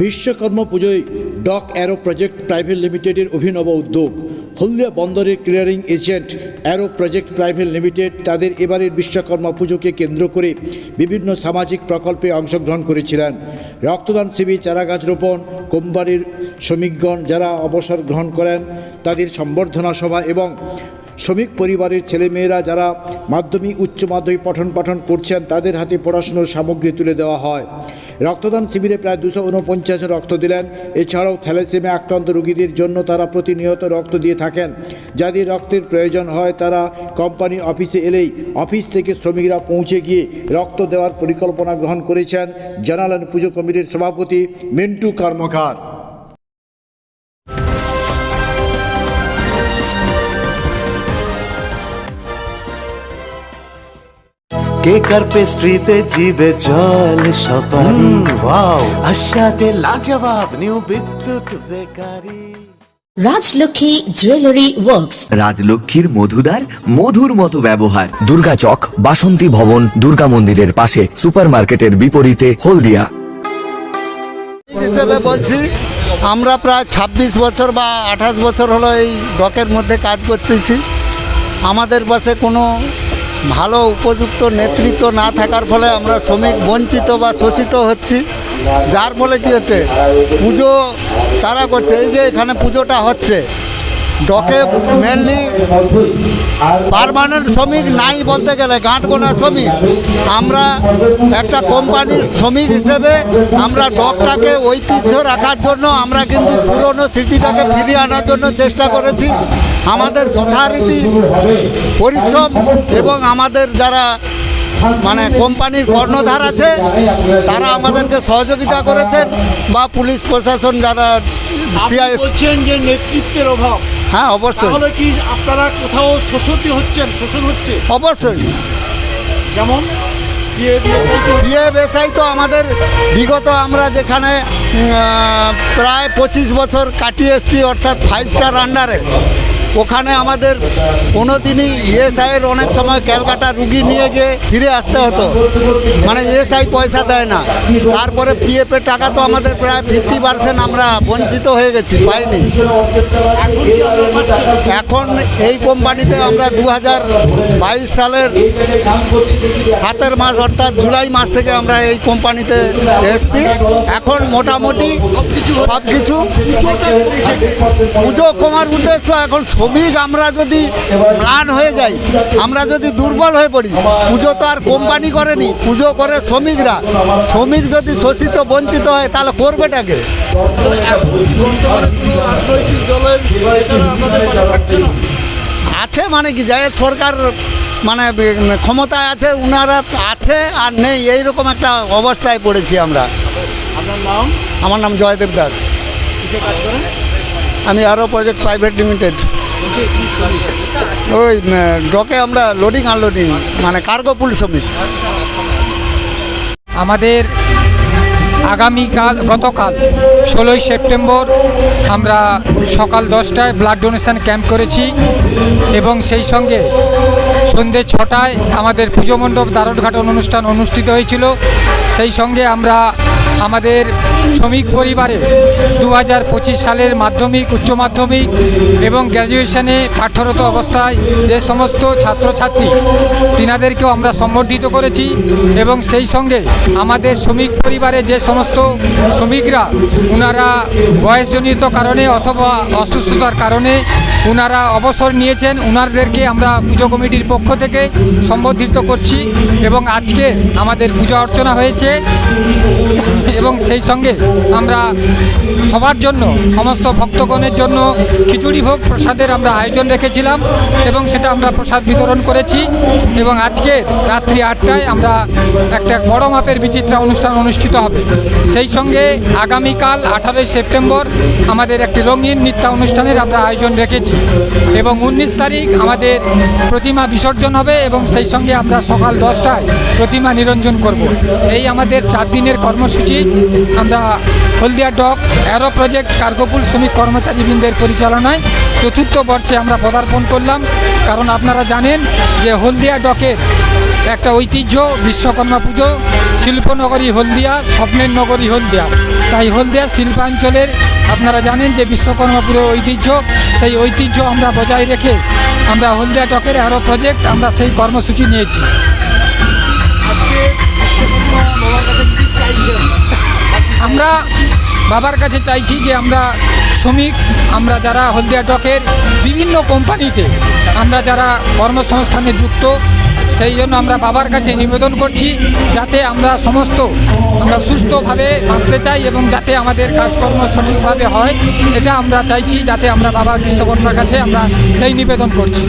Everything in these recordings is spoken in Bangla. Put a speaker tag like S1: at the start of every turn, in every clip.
S1: বিশ্বকর্মা পুজোয় ডক অ্যারো প্রজেক্ট প্রাইভেট লিমিটেডের অভিনব উদ্যোগ। হলদিয়া বন্দরের clearing agent aero project private limited তাদের এবারের বিশ্বকর্মা পুজোকে কেন্দ্র করে বিভিন্ন সামাজিক প্রকল্পে অংশগ্রহণ করেছিলেন। রক্তদান শিবির, চারাগাছ রোপণ কোম্পানির শ্রমিকগণ যারা অবসর গ্রহণ করেন, তাদের সম্বর্ধনা সভা এবং শ্রমিক পরিবারের ছেলেমেয়েরা যারা মাধ্যমিক, উচ্চ মাধ্যমিক পঠন পাঠন করছেন, তাদের হাতে পড়াশুনোর সামগ্রী তুলে দেওয়া হয়। রক্তদান শিবিরে প্রায় দুশো উনপঞ্চাশ রক্ত দিলেন। এছাড়াও থ্যালাসেমিয়া আক্রান্ত রোগীদের জন্য তারা প্রতিনিয়ত রক্ত দিয়ে থাকেন। যাদের রক্তের প্রয়োজন হয়, তারা কোম্পানি অফিসে এলেই অফিস থেকে শ্রমিকরা পৌঁছে গিয়ে রক্ত দেওয়ার পরিকল্পনা গ্রহণ করেছেন। জানালেন পুজো কমিটির সভাপতি মিন্টু কর্মকার।
S2: কেক আর পেস্ট্রিতে জিবে জল সপারি ওয়াও। আশাতে লাজবাব new Bidyut bakery.
S3: Rajlakshmi jewellery works.
S4: রাজলক্ষ্মীর মধুদার মধুর মতো ব্যবহার।
S5: দুর্গা চক বাসন্তী ভবন দুর্গা মন্দিরের পাশে সুপারমার্কেটের বিপরীতে হলদিয়া।
S6: হিসেবে বলছি আমরা প্রায় ২৬ বছর বা আঠাশ বছর হলো এই ডকের মধ্যে কাজ করতেছি। আমাদের পাশে কোনো ভালো উপযুক্ত নেতৃত্ব না থাকার ফলে আমরা শ্রমিক বঞ্চিত বা শোষিত হচ্ছি। যার ফলে কী হচ্ছে? পুজো তারা করছে। এই যে এখানে পুজোটা হচ্ছে ডকে মেনলি পারমানেন্ট শ্রমিক নাই বলতে গেলে গাঁট গোনা শ্রমিক। আমরা একটা কোম্পানির শ্রমিক হিসেবে আমরা ডকটাকে ঐতিহ্য রাখার জন্য আমরা কিন্তু পুরনো স্মৃতিটাকে ফিরিয়ে আনার জন্য চেষ্টা করেছি। আমাদের যথারীতি পরিশ্রম এবং আমাদের যারা মানে কোম্পানির কর্ণধার আছে তারা আমাদেরকে সহযোগিতা করেছেন বা পুলিশ প্রশাসন যারা সিআইএস
S7: বলছেন যে নেতৃত্বের অভাব।
S6: হ্যাঁ অবশ্যই।
S7: তাহলে কি আপনারা কোথাও শোষণ হচ্ছেন? শোষণ হচ্ছে?
S6: অবশ্যই।
S7: যেমন
S6: বেসাই তো আমাদের বিগত আমরা যেখানে প্রায় পঁচিশ বছর কাটিয়ে এসেছি অর্থাৎ ফাইভ স্টার আন্ডারে ওখানে আমাদের কোনো দিনই ইএসআইয়ের অনেক সময় ক্যালকাটা রুগী নিয়ে গিয়ে ফিরে আসতে হতো। মানে ইএসআই পয়সা দেয় না। তারপরে পিএফের টাকা তো আমাদের প্রায় ফিফটি পার্সেন্ট আমরা বঞ্চিত হয়ে গেছি, পাইনি। এখন এই কোম্পানিতে আমরা দু হাজার বাইশ সালের সাতের মাস অর্থাৎ জুলাই মাস থেকে আমরা এই কোম্পানিতে এসেছি। এখন মোটামুটি সব কিছু পুজো কমার উদ্দেশ্য এখন শ্রমিক আমরা যদি ম্লান হয়ে যাই আমরা যদি দুর্বল হয়ে পড়ি পুজো তো আর কোম্পানি করেনি পুজো করে শ্রমিকরা। শ্রমিক যদি শোষিত বঞ্চিত হয় তাহলে করবেটাকে আছে মানে কি যায় সরকার মানে ক্ষমতায় আছে উনারা আছে আর নেই এইরকম একটা অবস্থায় পড়েছি আমরা।
S7: আপনার নাম?
S6: আমার নাম জয়দেব দাস। আমি আরও প্রজেক্ট প্রাইভেট লিমিটেড? ওই ডকে আমরা লোডিং আনলোডিং মানে কার্গো পুল শ্রমিক।
S8: আমাদের আগামীকাল, গতকাল ষোলোই সেপ্টেম্বর আমরা সকাল দশটায় ব্লাড ডোনেশন ক্যাম্প করেছি এবং সেই সঙ্গে সন্ধ্যে ছটায় আমাদের পুজো মণ্ডপ দ্বারোদ্ঘাটন অনুষ্ঠান অনুষ্ঠিত হয়েছিল। সেই সঙ্গে আমরা আমাদের শ্রমিক পরিবারে দু হাজার পঁচিশ সালের মাধ্যমিক, উচ্চ মাধ্যমিক এবং গ্র্যাজুয়েশনে পাঠরত অবস্থায় যে সমস্ত ছাত্রছাত্রী, তিনাদেরকেও আমরা সম্বর্ধিত করেছি এবং সেই সঙ্গে আমাদের শ্রমিক পরিবারে যে সমস্ত শ্রমিকরা ওনারা বয়সজনিত কারণে অথবা অসুস্থতার কারণে ওনারা অবসর নিয়েছেন ওনাদেরকে আমরা পুজো কমিটির পক্ষ থেকে সম্বর্ধিত করছি এবং আজকে আমাদের পূজা অর্চনা হয়েছে এবং সেই সঙ্গে আমরা সবার জন্য, সমস্ত ভক্তগণের জন্য খিচুড়ি ভোগ প্রসাদের আমরা আয়োজন রেখেছিলাম এবং সেটা আমরা প্রসাদ বিতরণ করেছি এবং আজকে রাত্রি আটটায় আমরা একটা বড় মাপের বিচিত্রা অনুষ্ঠান অনুষ্ঠিত হবে। সেই সঙ্গে আগামীকাল আঠারোই সেপ্টেম্বর আমাদের একটি রঙিন নৃত্য অনুষ্ঠানের আমরা আয়োজন রেখেছি এবং উনিশ তারিখ আমাদের প্রতিমা বিসর্জন হবে এবং সেই সঙ্গে আমরা সকাল দশটায় প্রতিমা নিরঞ্জন করব। এই আমাদের চার দিনের কর্মসূচি। আমরা আমরা Haldia dock aero project cargo pool শ্রমিক কর্মচারীবৃন্দের পরিচালনায় চতুর্থ বর্ষে আমরা পদার্পণ করলাম। কারণ আপনারা জানেন যে হলদিয়া ডকের একটা ঐতিহ্য, বিশ্বকর্মা পুজো, শিল্পনগরী হলদিয়া, স্বপ্নের নগরী হলদিয়া। তাই হলদিয়া শিল্পাঞ্চলের আপনারা জানেন যে বিশ্বকর্মা পুজো ঐতিহ্য, সেই ঐতিহ্য আমরা বজায় রেখে আমরা হলদিয়া ডকের অ্যারো প্রজেক্ট আমরা সেই কর্মসূচি নিয়েছি। আমরা বাবার কাছে চাইছি যে আমরা শ্রমিক, আমরা যারা হলদিয়া ডকের বিভিন্ন কোম্পানিতে আমরা যারা কর্মসংস্থানে যুক্ত, সেই জন্য আমরা বাবার কাছে নিবেদন করছি যাতে আমরা সমস্ত, আমরা সুস্থভাবে বাঁচতে চাই এবং যাতে আমাদের কাজকর্ম সঠিকভাবে হয়। এটা আমরা চাইছি যাতে আমরা বাবা বিশ্বকর্মার কাছে আমরা সেই নিবেদন করছি।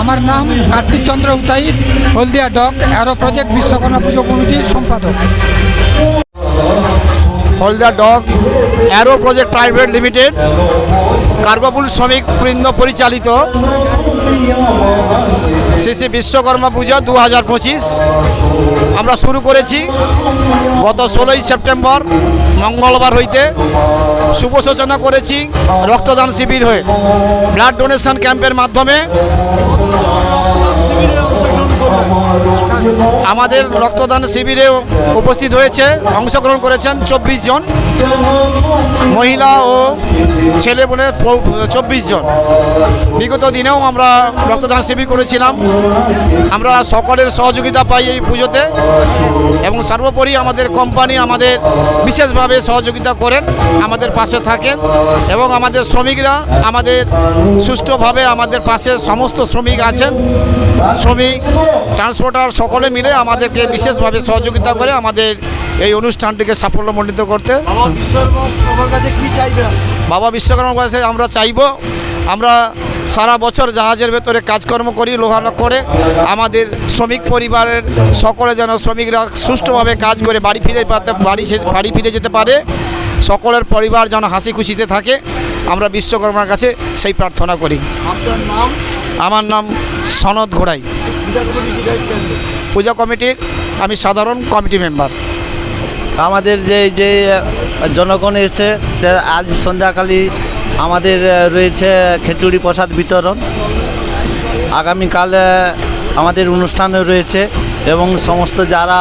S8: আমার নাম Kartik Chandra উতাইত Haldia dock aero project Vishwakarma পুজো কমিটির সম্পাদক।
S9: Haldia dock, aero project private limited cargo pool শ্রমিক বৃন্দ পরিচালিত শ্রী বিশ্বকর্মা পূজা দু হাজার পঁচিশ। আমরা শুরু করেছি গত ষোলোই সেপ্টেম্বর, মঙ্গলবার হইতে। শুভ সূচনা করেছি রক্তদান শিবির হয়ে। ব্লাড ডোনেশন ক্যাম্পের মাধ্যমে। আমাদের রক্তদান শিবিরে উপস্থিত হয়েছে, অংশগ্রহণ করেছেন চব্বিশ জন মহিলা ও ছেলে বলে চব্বিশ জন। বিগত দিনেও আমরা রক্তদান শিবির করেছিলাম। আমরা সকলের সহযোগিতা পাই এই পুজোতে এবং সর্বোপরি আমাদের কোম্পানি আমাদের বিশেষভাবে সহযোগিতা করেন, আমাদের পাশে থাকেন এবং আমাদের শ্রমিকরা আমাদের সুষ্ঠুভাবে আমাদের পাশে সমস্ত শ্রমিক আছেন। শ্রমিক ট্রান্সপোর্টার সকলে মিলে আমাদেরকে বিশেষভাবে সহযোগিতা করে আমাদের এই অনুষ্ঠানটিকে সাফল্যমণ্ডিত করতে। বাবা বিশ্বকর্মার কাছে আমরা চাইব আমরা সারা বছর জাহাজের ভেতরে কাজকর্ম করি লোহানো করে। আমাদের শ্রমিক পরিবারের সকলে যেন শ্রমিকরা সুষ্ঠুভাবে কাজ করে বাড়ি ফিরে পাতে বাড়ি বাড়ি ফিরে যেতে পারে। সকলের পরিবার যেন হাসি খুশিতে থাকে। আমরা বিশ্বকর্মার কাছে সেই প্রার্থনা করি। আমার নাম সনদ ঘোড়াই। পূজা কমিটির আমি সাধারণ কমিটি মেম্বার।
S10: আমাদের যে যে জনগণ এসে আজ সন্ধ্যাকালী আমাদের রয়েছে খিচুড়ি প্রসাদ বিতরণ। আগামীকাল আমাদের অনুষ্ঠানও রয়েছে এবং সমস্ত যারা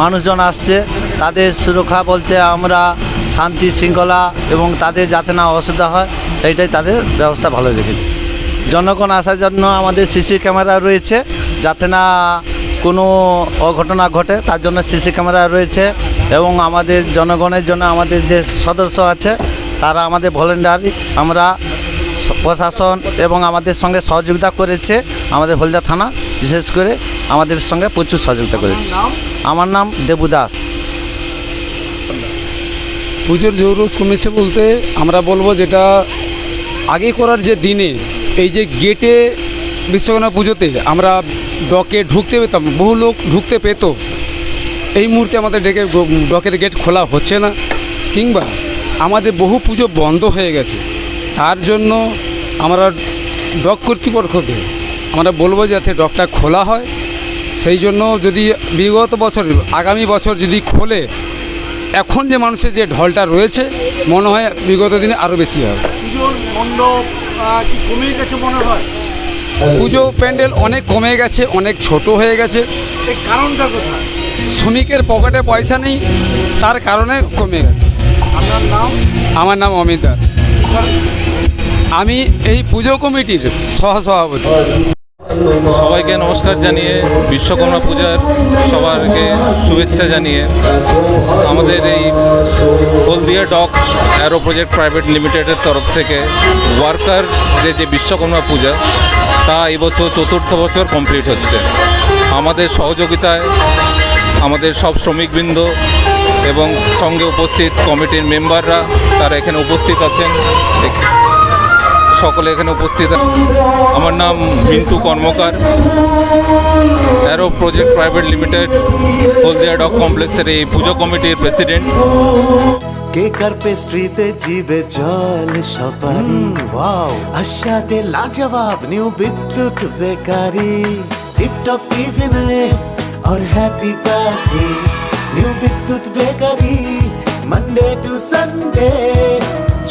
S10: মানুষজন আসছে তাদের সুরক্ষা বলতে আমরা শান্তি শৃঙ্খলা এবং তাদের যাতে না অসুবিধা হয় সেইটাই তাদের ব্যবস্থা ভালো রেখেছি জনগণ আসার জন্য আমাদের সিসি ক্যামেরা রয়েছে যাতে না কোনো অঘটনা ঘটে তার জন্য সিসি ক্যামেরা রয়েছে এবং আমাদের জনগণের জন্য আমাদের যে সদস্য আছে তারা আমাদের ভলেন্টারি আমরা প্রশাসন এবং আমাদের সঙ্গে সহযোগিতা করেছে আমাদের হলদিয়া থানা বিশেষ করে আমাদের সঙ্গে প্রচুর সহযোগিতা করেছে। আমার নাম দেবু দাস।
S11: পুজোর জৌরস কমেছে বলতে আমরা বলব যেটা আগে করার যে দিনে এই যে গেটে বিশ্বকর্মা পুজোতে আমরা ডকে ঢুকতে পেতাম, বহু লোক ঢুকতে পেত। এই মুহূর্তে আমাদের ডেকে ডকের গেট খোলা হচ্ছে না, কিংবা আমাদের বহু পুজো বন্ধ হয়ে গেছে। তার জন্য আমরা ডক কর্তৃপক্ষকে আমরা বলব যাতে ডকটা খোলা হয়। সেই জন্য যদি বিগত বছর, আগামী বছর যদি খোলে, এখন যে মানুষের যে ঢলটা রয়েছে, মনে হয় বিগত দিনে আরও বেশি হবে। পুজো প্যান্ডেল অনেক কমে গেছে অনেক ছোট হয়ে গেছে।
S7: কারণটা কোথায়?
S11: শ্রমিকের পকেটে পয়সা নেই তার কারণে কমে গেছে।
S7: আপনার নাম?
S11: আমার নাম অমিত দাস। আমি এই পুজো কমিটির সহসভাপতি।
S12: সবাইকে নমস্কার জানিয়ে, বিশ্বকর্মা পূজার সবারকে শুভেচ্ছা জানিয়ে, আমাদের এই Haldia dock aero project private লিমিটেডের তরফ থেকে ওয়ার্কার যে যে বিশ্বকর্মা পূজা, তা এবছর চতুর্থ বছর কমপ্লিট হচ্ছে। আমাদের সহযোগিতায় আমাদের সব শ্রমিকবৃন্দ এবং সঙ্গে উপস্থিত কমিটির মেম্বাররা, তারা এখানে উপস্থিত আছেন। সকলে এখানে উপস্থিত আমার নাম Mintu Karmakar aero project private limited Haldia dock কমপ্লেক্সের এই পুজো কমিটির প্রেসিডেন্ট
S2: কেক আর পেস্ট্রিতে জিবে জল সপারি ওয়াও আশাতে লাজবাব নিউ বিদ্যুৎ বেকারি টিপটপ টিফিনে और happy party new Bidyut bakery Monday to Sunday